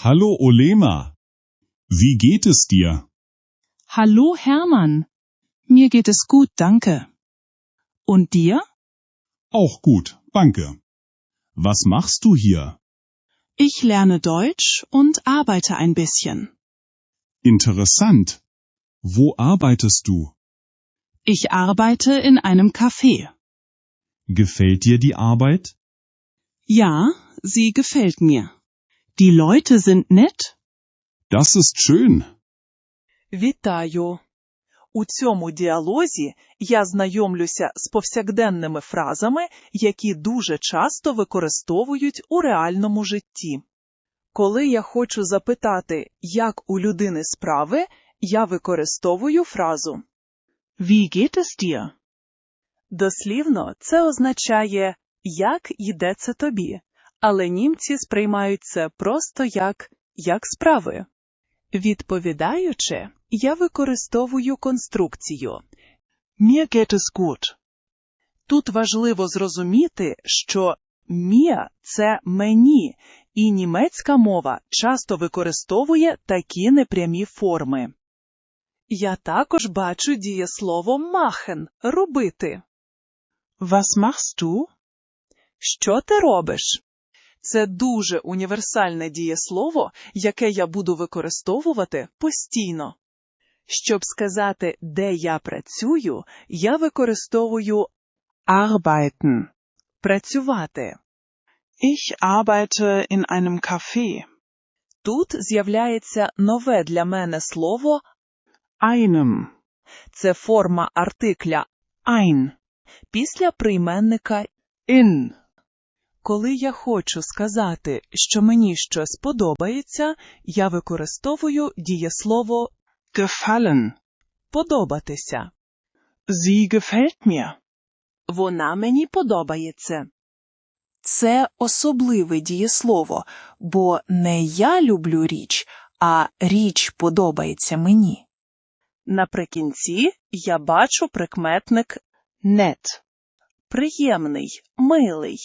Hallo Olema. Wie geht es dir? Hallo Hermann. Mir geht es gut, danke. Und dir? Auch gut, danke. Was machst du hier? Ich lerne Deutsch und arbeite ein bisschen. Interessant. Wo arbeitest du? Ich arbeite in einem Café. Gefällt dir die Arbeit? Ja, sie gefällt mir. Die Leute sind nett. Das ist schön. Вітаю! У цьому діалозі я знайомлюся з повсякденними фразами, які дуже часто використовують у реальному житті. Коли я хочу запитати, як у людини справи, я використовую фразу Wie geht es dir? Дослівно це означає як йде це тобі, але німці сприймають це просто як як справи. Відповідаючи, я використовую конструкцію Mir geht es gut. Тут важливо зрозуміти, що «mir» – це мені, і німецька мова часто використовує такі непрямі форми. Я також бачу дієслово machen – робити. Was machst du? Що ти робиш? Це дуже універсальне дієслово, яке я буду використовувати постійно. Щоб сказати, де я працюю, я використовую Arbeiten. працювати. Ich arbeite in einem Café. Тут з'являється нове для мене слово Einem. це форма артикля Ein. після прийменника In. Коли я хочу сказати, що мені щось подобається, я використовую дієслово Gefallen. подобатися. Sie gefällt mir. Вона мені подобається. Це особливе дієслово, бо не я люблю річ, а річ подобається мені. Наприкінці я бачу прикметник «нет» – приємний, милий.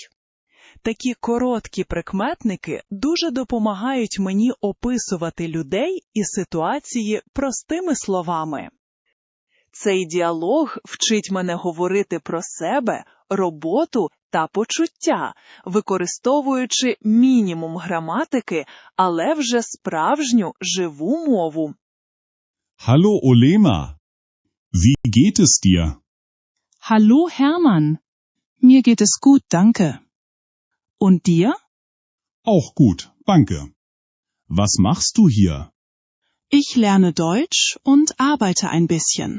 Такі короткі прикметники дуже допомагають мені описувати людей і ситуації простими словами. Цей діалог вчить мене говорити про себе, роботу та почуття, використовуючи мінімум граматики, але вже справжню живу мову. Hallo Olema. Wie geht es dir? Hallo Hermann. Mir geht es gut, danke. Und dir? Auch gut, danke. Was machst du hier? Ich lerne Deutsch und arbeite ein bisschen.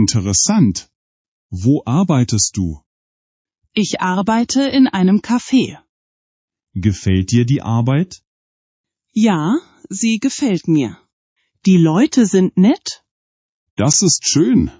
Interessant. Wo arbeitest du? Ich arbeite in einem Café. Gefällt dir die Arbeit? Ja, sie gefällt mir. Die Leute sind nett. Das ist schön.